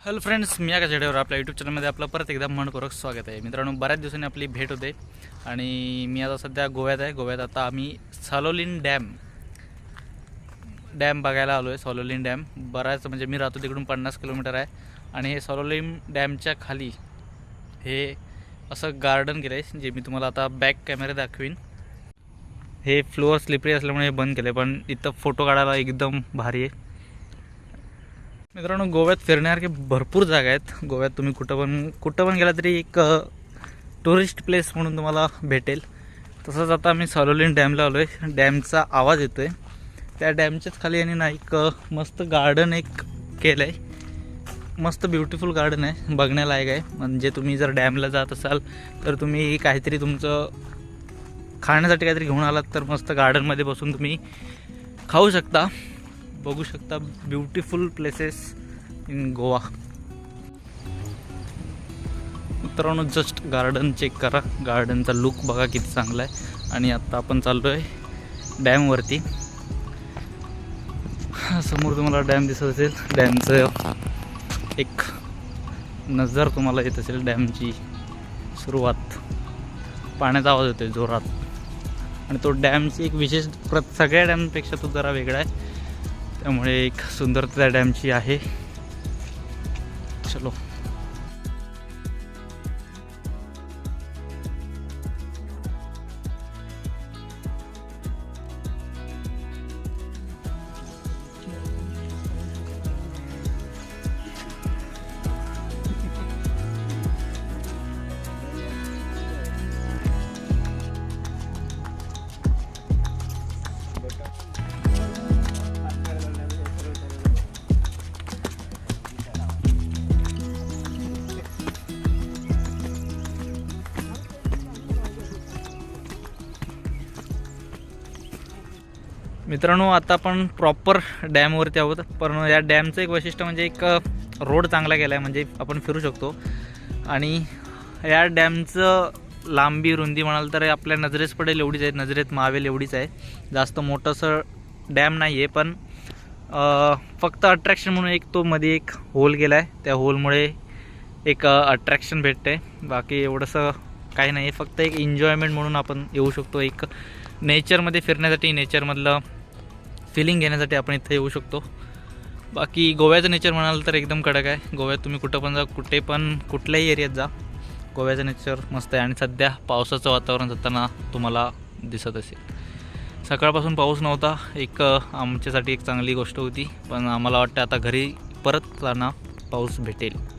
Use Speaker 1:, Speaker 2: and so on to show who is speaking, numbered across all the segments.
Speaker 1: Hello friends मी या चढेवर आपल्या YouTube चॅनलमध्ये आपलं परत एकदा मनपूर्वक स्वागत आहे. मित्रांनो बऱ्याच दिवसांनी आपली भेट होते आणि मी आता सध्या गोव्यात आहे. गोव्यात आता आम्ही सालोलिन डॅम डॅम बघायला आलो आहे सॉलोलीन डॅम. बराच म्हणजे मी राहतो तिकडून पन्नास किलोमीटर आहे आणि हे सॉलोलिन डॅमच्या खाली हे असं गार्डन केलं आहे जे मी तुम्हाला आता बॅक कॅमेरा दाखवीन. हे फ्लोअर स्लिपरी असल्यामुळे हे बंद केलं आहे पण इथं फोटो काढायला एकदम भारी आहे. मित्रांनो गोव्यात फिरण्यासारखे भरपूर जागा आहेत. गोव्यात तुम्ही कुठं पण कुठं पण गेला तरी एक टुरिस्ट प्लेस म्हणून तुम्हाला भेटेल. तसंच आता आम्ही सलोलीन डॅमला आलो आहे डॅमचा आवाज येतो आहे त्या डॅमच्याच खाली यांनी ना एक मस्त गार्डन एक केलं आहे मस्त ब्युटिफुल गार्डन आहे. बघण्यालायक आहे. म्हणजे तुम्ही जर डॅमला जात असाल तर तुम्ही काहीतरी तुमचं खाण्यासाठी काहीतरी घेऊन आलात तर मस्त गार्डनमध्ये बसून तुम्ही खाऊ शकता. बघू शकता ब्युटिफुल प्लेसेस इन गोवा. मित्रांनो जस्ट गार्डन चेक करा. गार्डनचा लुक बघा किती चांगला आहे. आणि आत्ता आपण चाललो आहे डॅमवरती समोर तुम्हाला डॅम दिसत असेल. डॅमचं एक नजर तुम्हाला येत असेल डॅमची सुरुवात. पाण्याचा आवाज होतो जोरात. आणि तो डॅमची एक विशेष प्रत सगळ्या डॅमपेक्षा तो जरा वेगळा आहे. त्यामुळे एक सुंदरता डॅमची आहे. चलो. मित्रांनो आता आपण प्रॉपर डॅमवरती आहोत. पण या डॅमचं एक वैशिष्ट्य म्हणजे एक रोड चांगला गेला आहे म्हणजे आपण फिरू शकतो. आणि या डॅमचं लांबी रुंदी म्हणाल तर आपल्या नजरेस पडेल एवढीच आहे. नजरेत मावेल एवढीच आहे. जास्त मोठंसं डॅम नाही आहे पण फक्त अट्रॅक्शन म्हणून एक तो मध्ये एक होल गेला आहे त्या होलमुळे एक अट्रॅक्शन भेटते बाकी एवढंसं काही नाही फक्त एक एन्जॉयमेंट म्हणून आपण येऊ शकतो. एक नेचरमध्ये फिरण्यासाठी नेचरमधलं फिलिंग घेण्यासाठी आपण इथे येऊ शकतो. बाकी गोव्याचं नेचर म्हणाल तर एकदम कडक आहे. गोव्यात तुम्ही कुठं पण जा कुठे पण कुठल्याही एरियात जा. गोव्याचं नेचर मस्त आहे. आणि सध्या पावसाचं वातावरण जाताना तुम्हाला दिसत असेल. सकाळपासून पाऊस नव्हता. एक आमच्यासाठी एक चांगली गोष्ट होती. पण आम्हाला वाटतं आता घरी परत जाणं पाऊस भेटेल.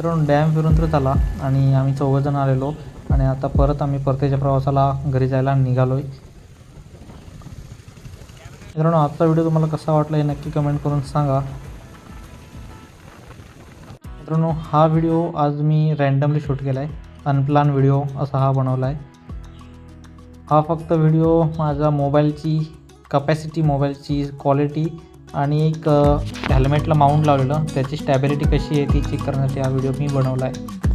Speaker 1: मित्रांनो डॅम फिरून तर झाला आणि आम्ही चौघजण आलेलो आणि आता परत आम्ही परतीच्या प्रवासाला घरी जायला निघालो आहे मित्रांनो आजचा व्हिडिओ तुम्हाला कसा वाटला हे नक्की कमेंट करून सांगा. मित्रांनो हा व्हिडिओ आज मी रँडमली शूट केला आहे अनप्लान व्हिडिओ असा हा बनवला आहे हा फक्त व्हिडिओ माझ्या मोबाईलची कपॅसिटी मोबाईलची क्वालिटी आणि एक हेल्मेटला माउंट लावलेलं. त्याची स्टॅबिलिटी कशी आहे ती चेक करण्यासाठी हा व्हिडिओ मी बनवला आहे